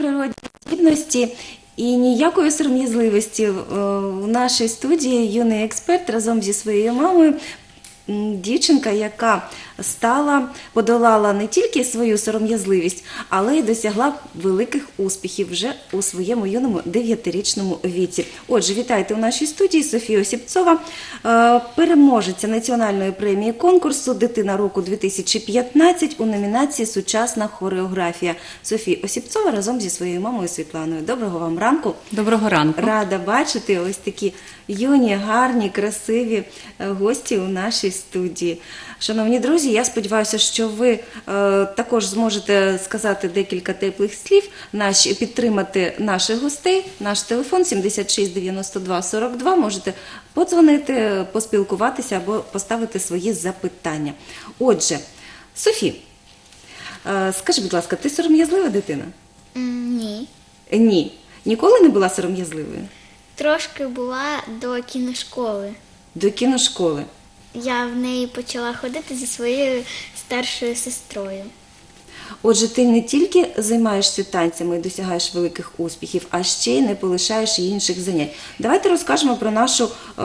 природні здібності і ніякої сором'язливості. Е, У нашій студії юний експерт разом зі своєю мамою. Дівчинка, яка стала, подолала не тільки свою сором'язливість, але й досягла великих успіхів вже у своєму юному дев'ятирічному віці. Отже, вітайте у нашій студії Софія Осіпцова, е, переможеця національної премії конкурсу Дитина року 2015 у номінації Сучасна хореографія. Софія Осіпцова разом зі своєю мамою Світланою. Доброго вам ранку. Доброго ранку. Рада бачити ось такі юні, гарні, красиві е, гості у нашій студії. Шановні друзі, я сподіваюся, що ви е, також зможете сказати декілька теплих слів, наш, підтримати наших гостей. Наш телефон 76 92 42. Можете подзвонити, поспілкуватися або поставити свої запитання. Отже, Софі, е, скажи, будь ласка, ти сором'язлива дитина? Ні. Ні. Ніколи не була сором'язливою? Трошки була до кіношколи. До кіношколи. Я в неї почала ходити зі своєю старшою сестрою. Отже, ти не тільки займаєшся танцями і досягаєш великих успіхів, а ще й не полишаєш і інших занять. Давайте розкажемо про нашу е,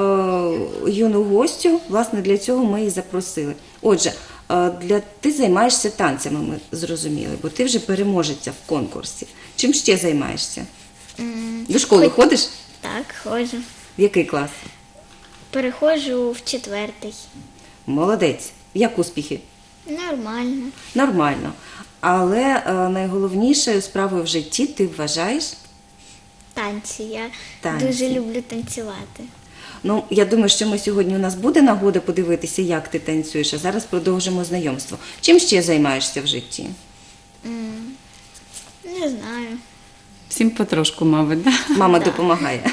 юну гостю. Власне, для цього ми її запросили. Отже, е, для ти займаєшся танцями, ми зрозуміли, бо ти вже переможеця в конкурсі. Чим ще займаєшся? До школи хоч- ходиш? Так, ходжу. В який клас? Переходжу в четвертий. Молодець. Як успіхи? Нормально. Нормально. Але е, найголовнішою справою в житті ти вважаєш? Танці. Я Танці. дуже люблю танцювати. Ну, я думаю, що ми сьогодні у нас буде нагода подивитися, як ти танцюєш, а зараз продовжимо знайомство. Чим ще займаєшся в житті? М, Не знаю. Всім потрошку, мабуть. Да? Мама допомагає.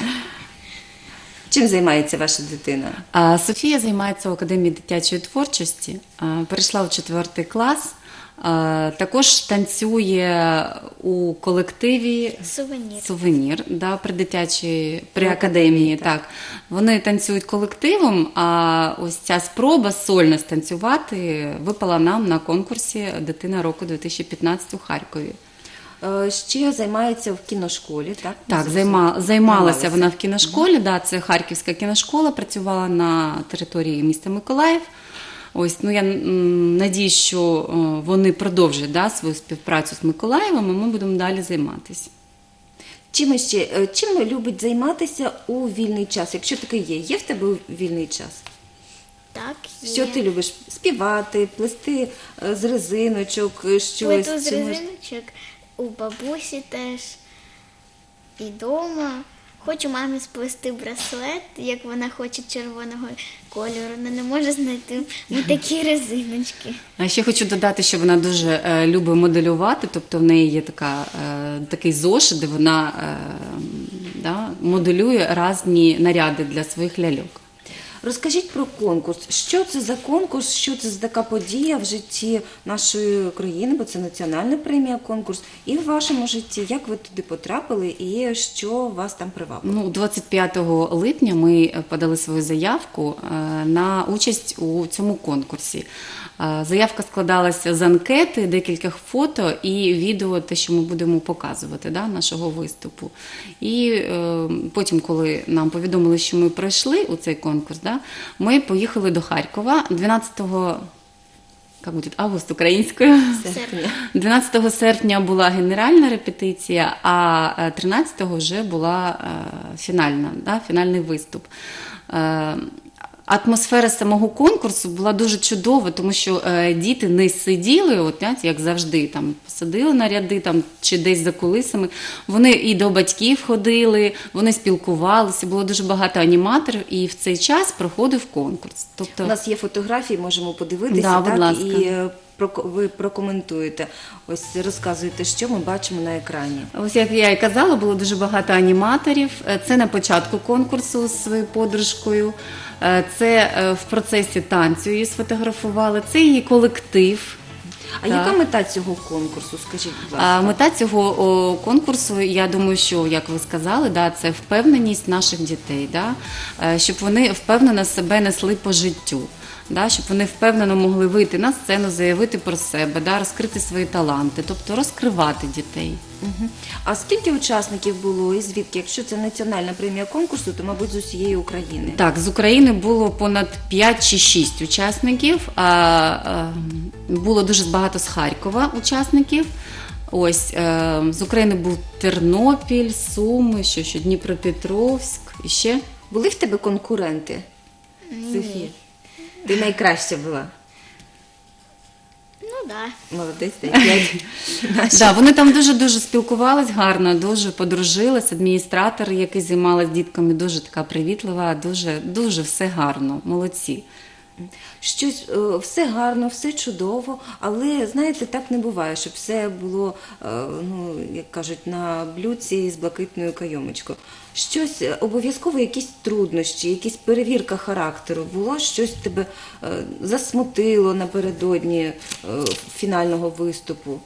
Чим займається ваша дитина? Софія займається в академії дитячої творчості, перейшла у четвертий клас. Також танцює у колективі Сувенір. Сувенір да, при дитячій при академії. Так. Вони танцюють колективом, а ось ця спроба сольно станцювати випала нам на конкурсі Дитина року 2015 у Харкові. Е, Ще займається в кіношколі, так? Так, займа, займалася вона в кіношколі. Да, це Харківська кіношкола, працювала на території міста Миколаїв. Ось, ну я надіюсь, що е, вони продовжать да, свою співпрацю з Миколаєвом, і ми будемо далі займатися. Чим ще е, чим любить займатися у вільний час? Якщо таке є, є в тебе вільний час? Так, є. Що ти любиш? Співати, плести з резиночок, щось. Плету з резиночок у бабусі теж і вдома. Хочу мамі сплести браслет, як вона хоче червоного кольору, але не може знайти ми такі резиночки. А ще хочу додати, що вона дуже е, любить моделювати, тобто в неї є така, е, такий зошит, де вона е, да, моделює різні наряди для своїх ляльок. Розкажіть про конкурс. Що це за конкурс? Що це за така подія в житті нашої країни? Бо це національна премія, конкурс. І в вашому житті, як ви туди потрапили, і що вас там привабило? Ну, 25 липня ми е, подали свою заявку е, на участь у цьому конкурсі. Е, Заявка складалася з анкети, декілька фото і відео, те, що ми будемо показувати да, нашого виступу. І е, потім, коли нам повідомили, що ми пройшли у цей конкурс, да, ми поїхали до Харкова 12 як буде, август українською. 12 серпня була генеральна репетиція, а е, 13-го вже була е, фінальна, да, фінальний виступ. Атмосфера самого конкурсу була дуже чудова, тому що е, діти не сиділи, от, знаєте, як завжди, там посадили на ряди там, чи десь за кулисами. Вони і до батьків ходили, вони спілкувалися, було дуже багато аніматорів, і в цей час проходив конкурс. Тобто, У нас є фотографії, можемо подивитися, Да, будь ласка. і е, ви прокоментуєте. Ось розказуєте, що ми бачимо на екрані. Ось як я і казала, було дуже багато аніматорів. Е, Це на початку конкурсу з своєю подружкою. Е, Це е, в процесі танцю її сфотографували. Це її колектив. А яка мета цього конкурсу? Скажіть, будь ласка. А мета цього о, конкурсу, я думаю, що як ви сказали, да, це впевненість наших дітей, да, щоб вони впевнено себе несли по життю. Да, щоб вони впевнено могли вийти на сцену, заявити про себе, да, розкрити свої таланти, тобто розкривати дітей. А скільки учасників було і звідки? Якщо це національна премія конкурсу, то мабуть з усієї України. Так, з України було понад 5 чи 6 учасників. А, а, було дуже багато з Харкова учасників. Ось е, з України був Тернопіль, Суми, що, що Дніпропетровськ і ще. Були в тебе конкуренти? Софія? Ти найкраща була. Ну так. Да. Молодець, та й п'ять. Да, вони там дуже дуже спілкувались гарно, дуже подружились. Адміністратор, який займалась дітками, дуже така привітлива, дуже дуже все гарно. Молодці. Щось е, все гарно, все чудово, але знаєте, так не буває, щоб все було, е, ну як кажуть, на блюдці з блакитною кайомочкою. Щось е, обов'язково, якісь труднощі, якісь перевірка характеру було, щось тебе засмутило напередодні фінального виступу.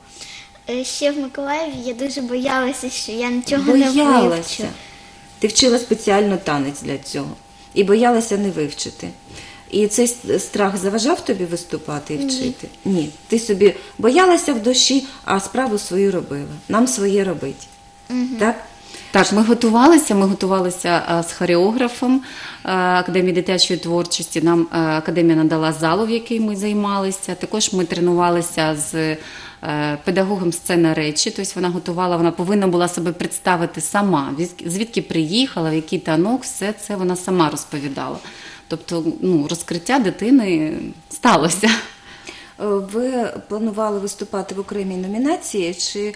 Ще в Миколаєві я дуже боялася, що я нічого не Боялася. вивчу. Ти вчила спеціально танець для цього і боялася не вивчити. І цей страх заважав тобі виступати і вчити? Ні. Ти собі боялася в душі, а справу свою робила. Нам своє робить. Так? Так, ми готувалися. Ми готувалися з хореографом Академії дитячої творчості. Нам академія надала залу, в якій ми займалися. Також ми тренувалися з е, педагогом сцена речі. Тобто вона готувала, вона повинна була себе представити сама. Звідки- Звідки приїхала, в який танок, все це вона сама розповідала. Тобто, ну, розкриття дитини сталося. Е, Ви планували виступати в окремій номінації, чи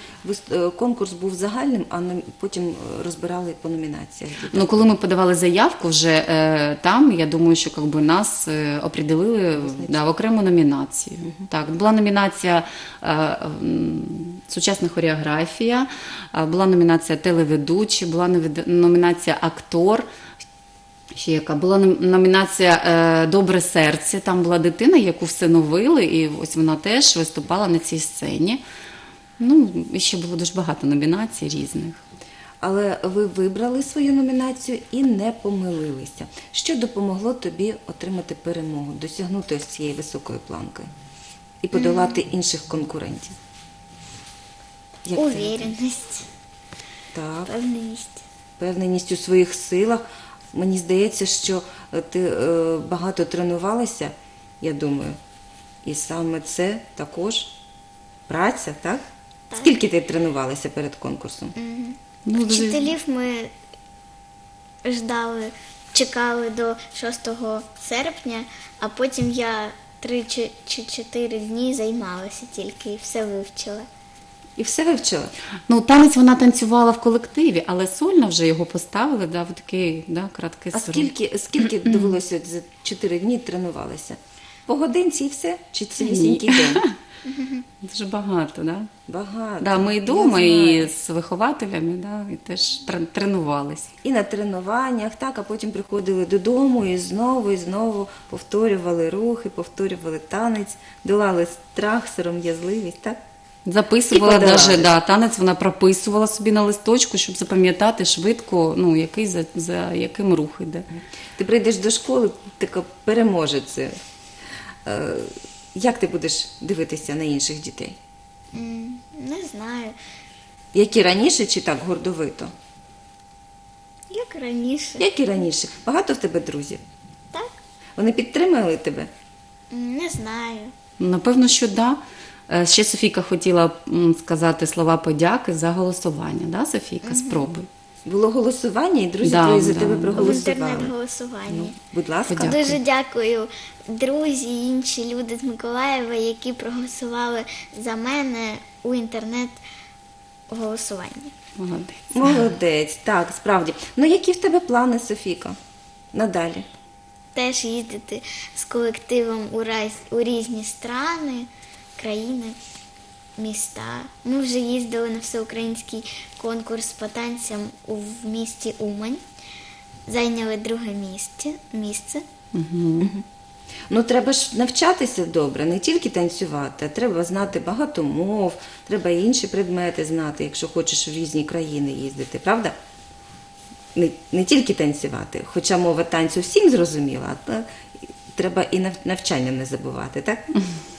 е, конкурс був загальним, а потім розбирали по номінаціях? Ну, коли ми подавали заявку вже е, там, я думаю, що как би, нас определили да, в окрему номінацію. Так, була номінація сучасна хореографія, була номінація телеведучий, була номінація актор. Ще яка була номінація е, Добре серце. Там була дитина, яку всиновили, і ось вона теж виступала на цій сцені. Ну, і ще було дуже багато номінацій різних. Але ви вибрали свою номінацію і не помилилися. Що допомогло тобі отримати перемогу, досягнути ось цієї високої планки і подолати інших конкурентів? Як це? Увіреність, Так, впевненість. впевненість у своїх силах. Мені здається, що е, ти е, багато тренувалася, я думаю. І саме це також праця, так? Так. Скільки ти тренувалася перед конкурсом? Ну, Вчителів ми ждали, чекали до 6 серпня, а потім я 3 чи чи 4 дні займалася тільки і все вивчила. І все вивчила? Ну, танець вона танцювала в колективі, але сольно вже його поставили да, в такий да, краткий А срок. скільки, скільки довелося от за 4 дні тренувалася? По годинці і все? Чи цілісінький день? Дуже багато, да? Багато. Да, ми і Я знаю. і з вихователями, да, і теж трен- тренувалися. І на тренуваннях, так, а потім приходили додому і знову, і знову повторювали рухи, повторювали танець, долали страх, сором'язливість, так? Записувала даже, да, танець, вона прописувала собі на листочку, щоб запам'ятати швидко, ну, який за, за яким рух іде. Ти прийдеш до школи, така переможеться. Е, Як ти будеш дивитися на інших дітей? Не знаю, Які раніше чи так гордовито? як раніше. Як і раніше? Багато в тебе друзів? Так? Вони підтримали тебе? Не знаю. Ну, Напевно, що да. Е, Ще Софійка хотіла сказати слова подяки за голосування. Да, Софійка, спробуй. Було голосування, і друзі Да, твої за да. тебе В проголосували. інтернет-голосуванні. Будь ласка. Подякуй. Дуже дякую друзі і інші люди з Миколаєва, які проголосували за мене у інтернет-голосуванні. Молодець. Молодець, так, справді. Ну які в тебе плани, Софіка? Надалі. Теж їздити з колективом у, раз, у різні страни, країни, міста. Ми вже їздили на всеукраїнський конкурс по танцям у в місті Умань. Зайняли друге місце. місце. Ну треба ж навчатися добре, не тільки танцювати, а треба знати багато мов, треба і інші предмети знати, якщо хочеш в різні країни їздити, правда? Не, не тільки танцювати, хоча мова танцю всім зрозуміла, а треба і навчання не забувати, так?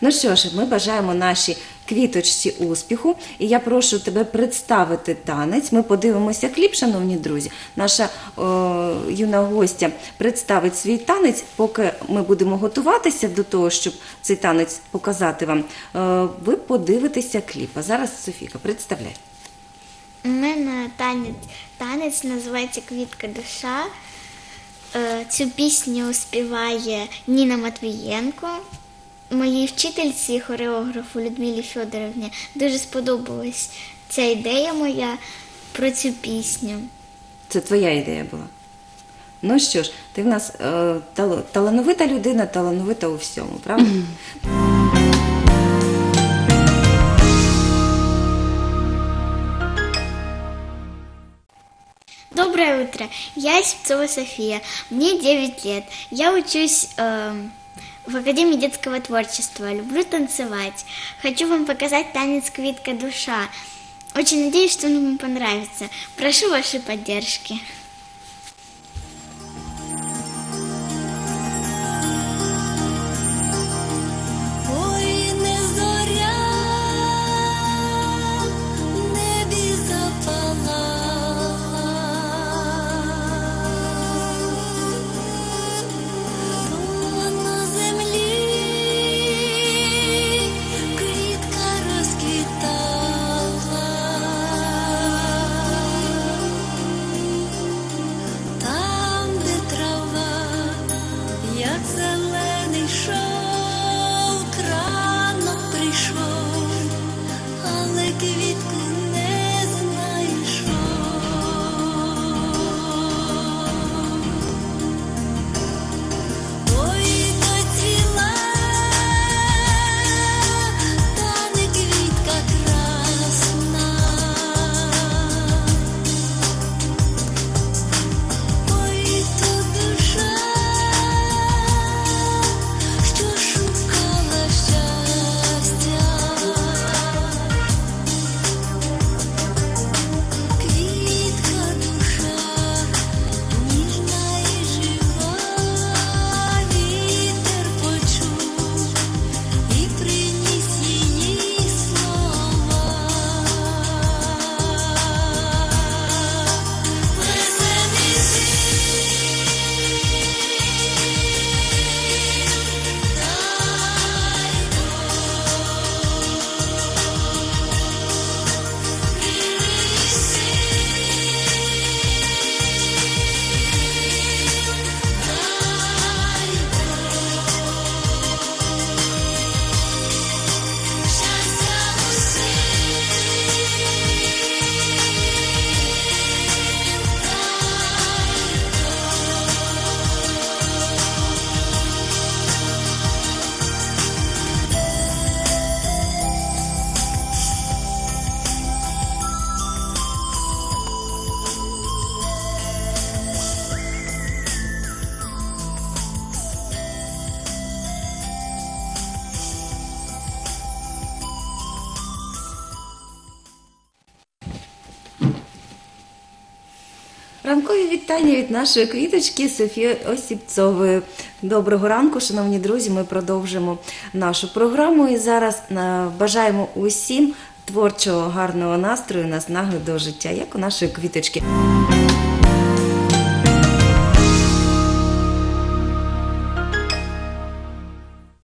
Ну що ж, ми бажаємо нашій квіточці успіху. І я прошу тебе представити танець. Ми подивимося кліп, шановні друзі. Наша о, юна гостя представить свій танець. Поки ми будемо готуватися до того, щоб цей танець показати вам, е, ви подивитеся кліп. А зараз Софіка, представляй. У мене танець, танець називається Квітка душа. Е, Цю пісню співає Ніна Матвієнко. Моїй вчительці, хореографу Людмилі Федоровні, дуже сподобалась ця ідея моя про цю пісню. Це твоя ідея була. Ну що ж, ти в нас е, тал- талановита людина, талановита у всьому, правда? Доброе утро. Я Сипцова София. Мне 9 лет. Я учусь эм, в Академии детского творчества. Люблю танцевать. Хочу вам показать танец «Квитка душа». Очень надеюсь, что он вам понравится. Прошу вашей поддержки. Ранкові вітання від нашої квіточки Софії Осіпцової. Доброго ранку, шановні друзі. Ми продовжимо нашу програму і зараз е, бажаємо усім творчого гарного настрою, наснаги до життя, як у нашої квіточки.